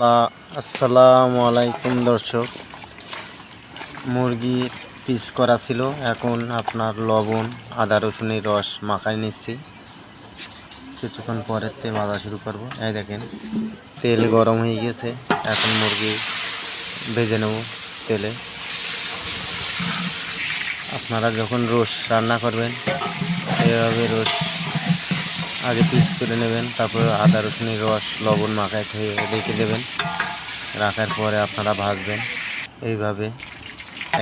আসসালামু আলাইকুম দর্শক। মুরগি পিস করা ছিল, এখন আপনার লবণ, আদা, রসুনের রস মাখাই নিচ্ছি। কিছুক্ষণ পরের তে ভাজা শুরু করব। এই দেখেন, তেল গরম হয়ে গেছে। এখন মুরগি ভেজে নেব তেলে। আপনারা যখন রোস রান্না করবেন, এভাবে রোস আগে পিস করে নেবেন, তারপর আদা রসুনের রস, লবণ মাখায় খেয়ে রেখে দেবেন। রাখার পরে আপনারা ভাজবেন। এইভাবে,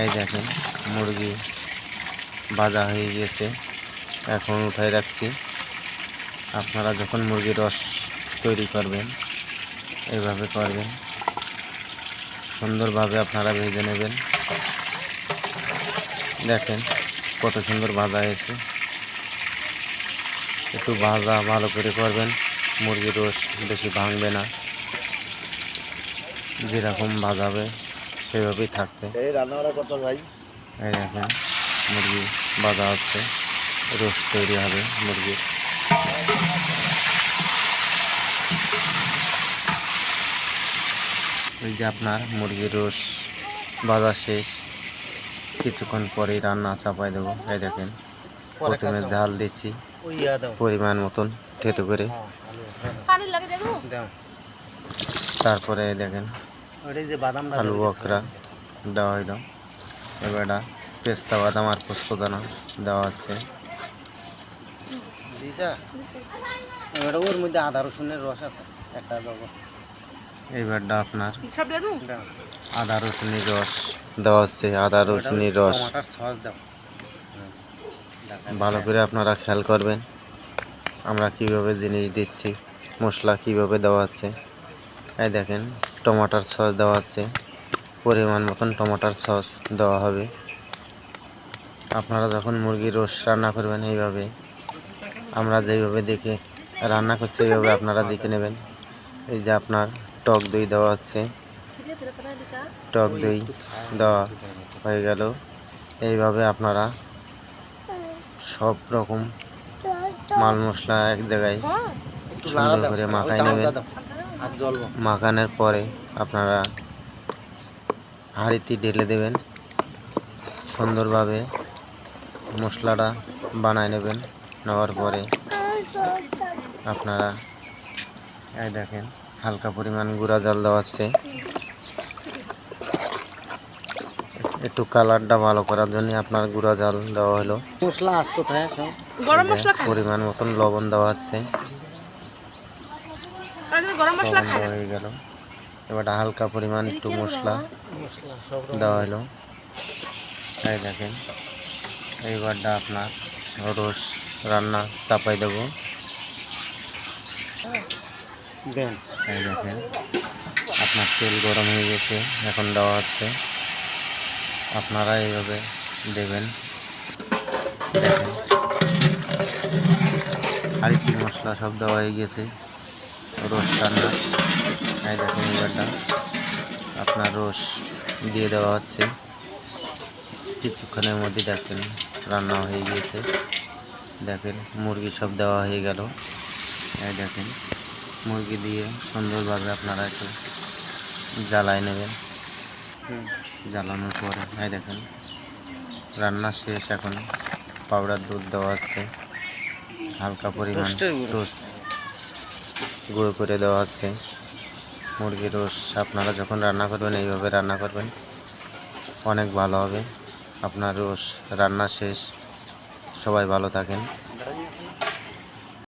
এই দেখেন মুরগি ভাজা হয়ে গেছে। এখন উঠাই রাখছি। আপনারা যখন মুরগির রস তৈরি করবেন, এইভাবে করবেন। সুন্দরভাবে আপনারা ভেজে নেবেন। দেখেন কত সুন্দর ভাজা হয়েছে। একটু ভাজা ভালো করে করবেন। মুরগির রস বেশি ভাঙবে না। যেরকম ভাজাবে সেভাবেই থাকবে। এই রান্নাবাড়া করছ ভাই? এই দেখেন মুরগি ভাজা হচ্ছে। রোস তৈরি হবে মুরগির। এই যে আপনার মুরগির রোস ভাজা শেষ। কিছুক্ষণ পরেই রান্না চাপাই দেবো। এই দেখেন প্রথমে ঝাল দিচ্ছি। পরিমাণ মতন থেতো করে। হ্যাঁ আলু পানি লাগে দেবো দাও। তারপরে দেখেন ওইটাই যে বাদামটা আলু। বকরা দেওয়া হইল এবারটা পেস্তা বাদাম আর পোস্ত দানা দেওয়া আছে। এবার ওর মধ্যে আদা রসুনের রস আছে। একটা এইবারটা আপনার আদা রসুনের রস দেওয়া আছে। আদা রসুনের রস। সস দাও। ভালো করে আপনারা খেয়াল করবেন। আমরা কীভাবে জিনিস দিচ্ছি, মশলা কীভাবে দেওয়া আছে। এই দেখেন, টমাটার সস দেওয়া আছে। পরিমাণ মতন টমাটার সস দেওয়া হবে। আপনারা যখন মুরগির রোস রান্না করবেন এইভাবে, আমরা যেইভাবে দেখে রান্না করছি এইভাবে আপনারা দেখে নেবেন। এই যে আপনার টক দই দেওয়া আছে। টক দই দেওয়া হয়ে গেল। এইভাবে আপনারা সব রকম মাল মশলা এক জায়গায় সুন্দর করে চামচটা নেবেন। মাখানোর পরে আপনারা হাঁড়িতে ঢেলে দেবেন। সুন্দরভাবে মশলাটা বানায় নেবেন। নেওয়ার পরে আপনারা এই দেখেন হালকা পরিমাণ গুঁড়া জল দেওয়া আছে একটু কালারটা ভালো করার জন্য আপনার গুঁড়া জাল দেওয়া হলো। মশলা আসতো গরম মশলা পরিমাণ মতন লবণ দেওয়া আছে আর গরম মশলা লবণ দেওয়া হয়ে গেল। এবার হালকা পরিমাণ একটু মশলা মশলা সব দেওয়া হলো। তাই দেখেন এইবারটা আপনার রোস রান্না চাপাই দেবো। দেন। এই দেখেন আপনার তেল গরম হয়ে গেছে এখন দেওয়া হচ্ছে। আপনারা এইভাবে দেবেন। দেখেন। হাড়িটি মশলা সব দেওয়া হয়ে গেছে। রোস রান্না। এই দেখেন এবারটা আপনার রোস দিয়ে দেওয়া হচ্ছে। কিছুক্ষণের মধ্যে দেখেন রান্না হয়ে গিয়েছে। দেখেন মুরগি সব দেওয়া হয়ে গেল। এই দেখেন। মুরগি দিয়ে সুন্দরভাবে আপনারা একটু জ্বালায় নেবেন। জ্বালানোর পরে এই দেখেন রান্না শেষ এখন। পাউডার দুধ দেওয়া আছে হালকা পরিমাণ। রোস গুঁড়ো। করে দেওয়া আছে মুরগির রোস আপনারা যখন রান্না করবেন এইভাবে রান্না করবেন। অনেক ভালো হবে। আপনার রোস রান্না শেষ। সবাই ভালো থাকেন।